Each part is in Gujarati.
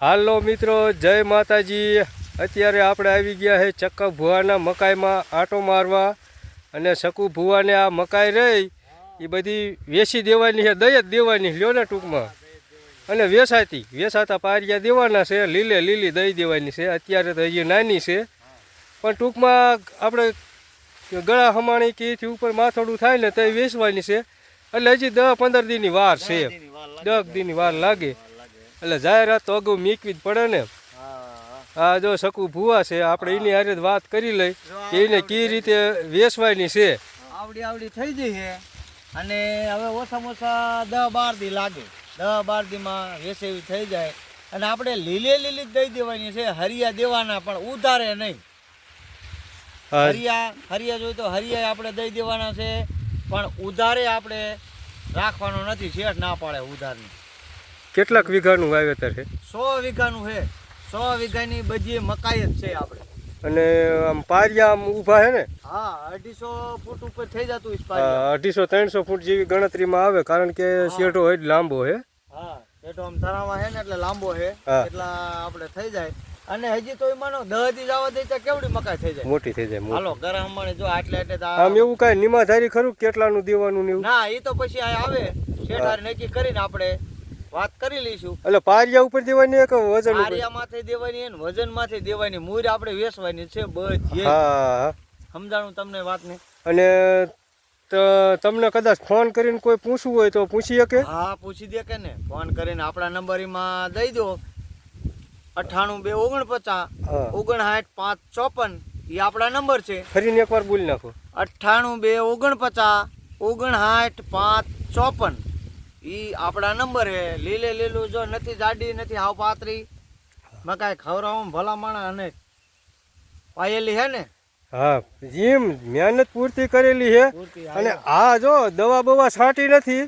હાલો મિત્રો, જય માતાજી. અત્યારે આપણે આવી ગયા છે ચક્કા ભુવાના મકાઈમાં આટો મારવા. અને શકુ ભુવાને આ મકાઈ રહી, એ બધી વેચી દેવાની છે, દઈ જ દેવાની, લ્યો ને ટૂંકમાં. અને વેસાતી વેસાતા પારિયા દેવાના છે, લીલે લીલી દઈ દેવાની છે, અત્યારે તો હજી નાની છે. પણ ટૂંકમાં આપણે ગળા હમાણી કીથી ઉપર માથોડું થાય ને તો વેસવાની છે. એટલે હજી દસ પંદર દિનની વાર છે. દસ દિનની વાર લાગે. એટલે જાહેરાત તો અગાઉ મીકવી જ પડે ને. આ જો શકુ ભૂવા છે આપણે એની હારે વાત કરી લઈ કે એને કઈ રીતે વેસવાની છે. આવડી આવડી થઈ જઈ છે. અને હવે ઓછામાં ઓછા દહ બાર દી લાગે. દસ બાર દીમાં વેસેવી થઈ જાય. અને આપણે લીલે લીલી જ દઈ દેવાની છે. હરિયા દેવાના પણ ઉધારે નહીં. હરિયા હરિયા જોઈએ તો હરિયા આપણે દઈ દેવાના છે. પણ ઉધારે આપણે રાખવાનો નથી. શેઠ ના પાડે ઉધારની. કેટલાક વીઘાનું વાવેતર છે? સો વીઘાનું છે. સો વીઘાની બધી મકાઈ જ છે આપણે. અને આમ પારિયા આમ ઊભા છે ને? હા અઢીસો ફૂટ ઉપર થઈ જતું અઢીસો ત્રણસો ફૂટ જેવી ગણતરીમાં આવે કારણ કે શેઠો હોય લાંબો છે. હા શેઢો આમ તરાવા છે ને એટલે લાંબો છે. એટલા આપણે થઈ જાય. અને હજી તો માનો દહ દી જવા દઈ તો કેવડી મકાઈ થઈ જાય? મોટી થઈ જાય. હાલો ગરમ જો આટલે એટલે આમ એવું કાંઈ નિમાધારી ખરું કેટલાનું દેવાનું ને ના એ તો પછી આ આવે. શેઠાર નક્કી કરીને આપણે વાત કરી લઈશું. એટલે પારિયા ઉપર દેવાની કે વજન પારિયા માથે દેવાની અને વજન માથે દેવાની. મૂર આપણે વેસવાની છે બધી. હા સમજાણું તમને વાતને? અને તો તમને કદાચ ફોન કરીને કોઈ પૂછવું હોય તો પૂછી શકે? હા પૂછી દે કે ને. ફોન કરીને આપણા નંબર એમાં દઈ દો. અઠાણું બે ઓગણપચાસ ઓગણ ઓગણસાઠ પાંચ ચોપન. એ આપણા નંબર છે. ફરીને એકવાર બોલી નાખો. અઠ્ઠાણું બે ઓગણપચાસ ઓગણસાઠ પાંચ ચોપન. એ આપણા નંબર હે. લીલે લીલું જો નથી જાડી નથી હાવ પાતરી મકાઈ ખવડાવવામાં ભલા માણા અને પાયેલી હે ને? હા જીમ મહેનત પૂરતી કરેલી છે અને આ જો દવા બવા છાંટી નથી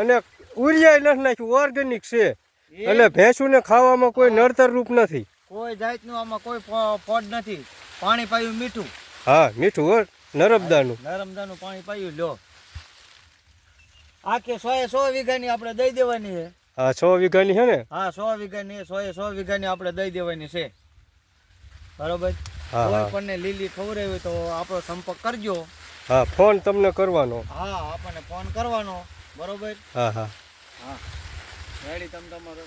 અને ઉરિયાય નથી નાખ્યું ઓર્ગેનિક છે. એટલે ભેંસુને ખાવામાં કોઈ નડતર રૂપ નથી. કોઈ જાતનું આમાં કોઈ ફોડ નથી. પાણી પાયું મીઠું. હા મીઠું હો નરમદાનું. નરમદાનું પાણી પાયું લ્યો. આખે સો એ સો વીઘાની આપણે દઈ દેવાની છે. હા છ વીઘાની છે ને? હા સો વીઘાની સો એ સો વીઘાની આપણે દઈ દેવાની છે. બરોબર? કોઈ પણ લીલી ખવડાવી હોય તો આપણો સંપર્ક કરજો. હા ફોન તમને કરવાનો. હા આપણને ફોન કરવાનો. બરોબર? હા હા. હા. રેડી તમે તમારો.